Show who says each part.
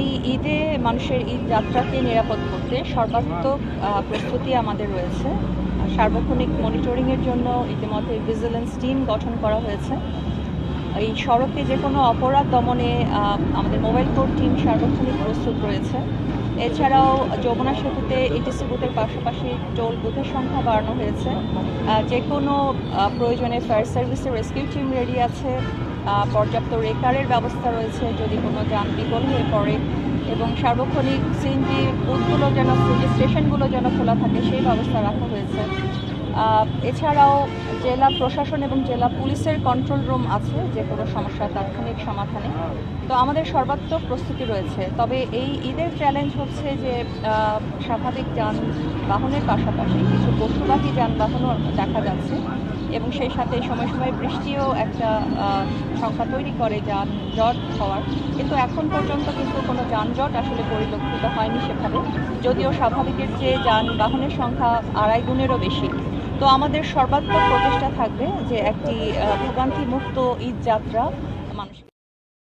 Speaker 1: এই ঈদে মানুষের ঈদ যাত্রাকে নিরাপদ করতে সর্বাত্মক প্রস্তুতি আমাদের রয়েছে। সার্বক্ষণিক মনিটরিংয়ের জন্য ইতিমধ্যে ভিজিলেন্স টিম গঠন করা হয়েছে। এই সড়কে যে কোনো অপরাধ দমনে আমাদের মোবাইল কোর্ট টিম সার্বক্ষণিক প্রস্তুত রয়েছে। এছাড়াও যমুনা সেতুতে ইটিসি বুথের পাশাপাশি টোল বুথের সংখ্যা বাড়ানো হয়েছে। যে কোনো প্রয়োজনে ফায়ার সার্ভিসের রেস্কিউ টিম রেডি আছে। পর্যাপ্ত রেকারের ব্যবস্থা রয়েছে যদি কোনো যান বিকল হয়ে পড়ে এবং সার্বক্ষণিক সিএনজি বুথগুলো যেন, সিএনজি স্টেশনগুলো যেন খোলা থাকে, সেই ব্যবস্থা রাখা হয়েছে। এছাড়াও জেলা প্রশাসন এবং জেলা পুলিশের কন্ট্রোল রুম আছে, যে কোনো সমস্যা তাৎক্ষণিক সমাধানে। তো আমাদের সর্বাত্মক প্রস্তুতি রয়েছে। তবে এই ঈদের চ্যালেঞ্জ হচ্ছে যে স্বাভাবিক যানবাহনের পাশাপাশি কিছু পশুবাহী যানবাহনও দেখা যাচ্ছে। এবং সেই সাথে সময় সময় বৃষ্টিও একটা সংখ্যা তৈরি করে যানজট হওয়ার। কিন্তু এখন পর্যন্ত কিন্তু কোনো যানজট আসলে পরিলক্ষিত হয়নি সেভাবে। যদিও স্বাভাবিকের চেয়ে যানবাহনের সংখ্যা আড়াই গুণেরও বেশি। তো আমাদের সর্বাত্মক প্রচেষ্টা থাকবে যে একটি ভোগান্তি মুক্ত ঈদ যাত্রা